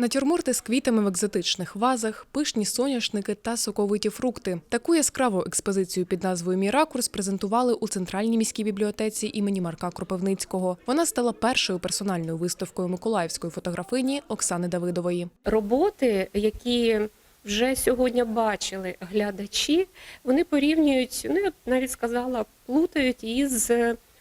Натюрморти з квітами в екзотичних вазах, пишні соняшники та соковиті фрукти. Таку яскраву експозицію під назвою Мій ракурс презентували у центральній міській бібліотеці імені Марка Кропивницького. Вона стала першою персональною виставкою миколаївської фотографині Оксани Давидової. роботи, які вже сьогодні бачили глядачі, вони порівнюють, ну я навіть сказала, плутають із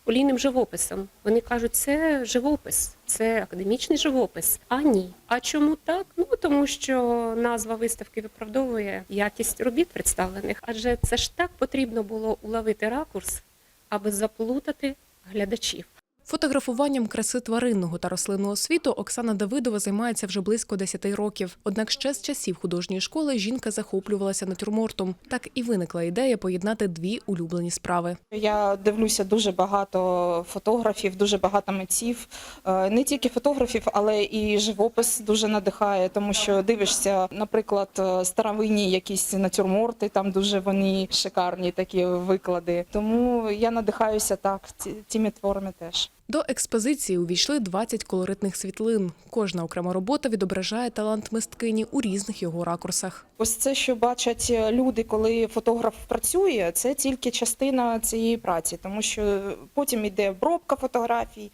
олійним живописом. Вони кажуть, це живопис, це академічний живопис. А ні. А чому так? Ну тому що назва виставки виправдовує якість робіт представлених, адже це ж так потрібно було уловити ракурс, аби заплутати глядачів. Фотографуванням краси тваринного та рослинного світу Оксана Давидова займається вже близько 10 років. Однак ще з часів художньої школи жінка захоплювалася натюрмортом. Так і виникла ідея поєднати дві улюблені справи. Я дивлюся дуже багато фотографів, дуже багато митців. Е, Не тільки фотографів, але і живопис дуже надихає, тому що дивишся, наприклад, е, старовинні якісь натюрморти, там дуже вони шикарні такі виклади. Тому я надихаюся так цими творами теж. До експозиції увійшли 20 колоритних світлин. Кожна окрема робота відображає талант мисткині у різних його ракурсах. Ось це, що бачать люди, коли фотограф працює, це тільки частина цієї праці, тому що потім йде обробка фотографій,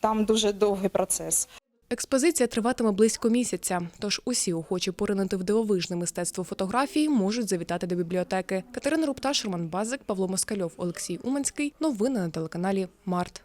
там дуже довгий процес. Експозиція триватиме близько місяця, тож усі охочі поринути в дивовижне мистецтво фотографії можуть завітати до бібліотеки. Катерина Рупташ, Роман Базик, Павло Москальов, Олексій Уманський. Новини на телеканалі Март.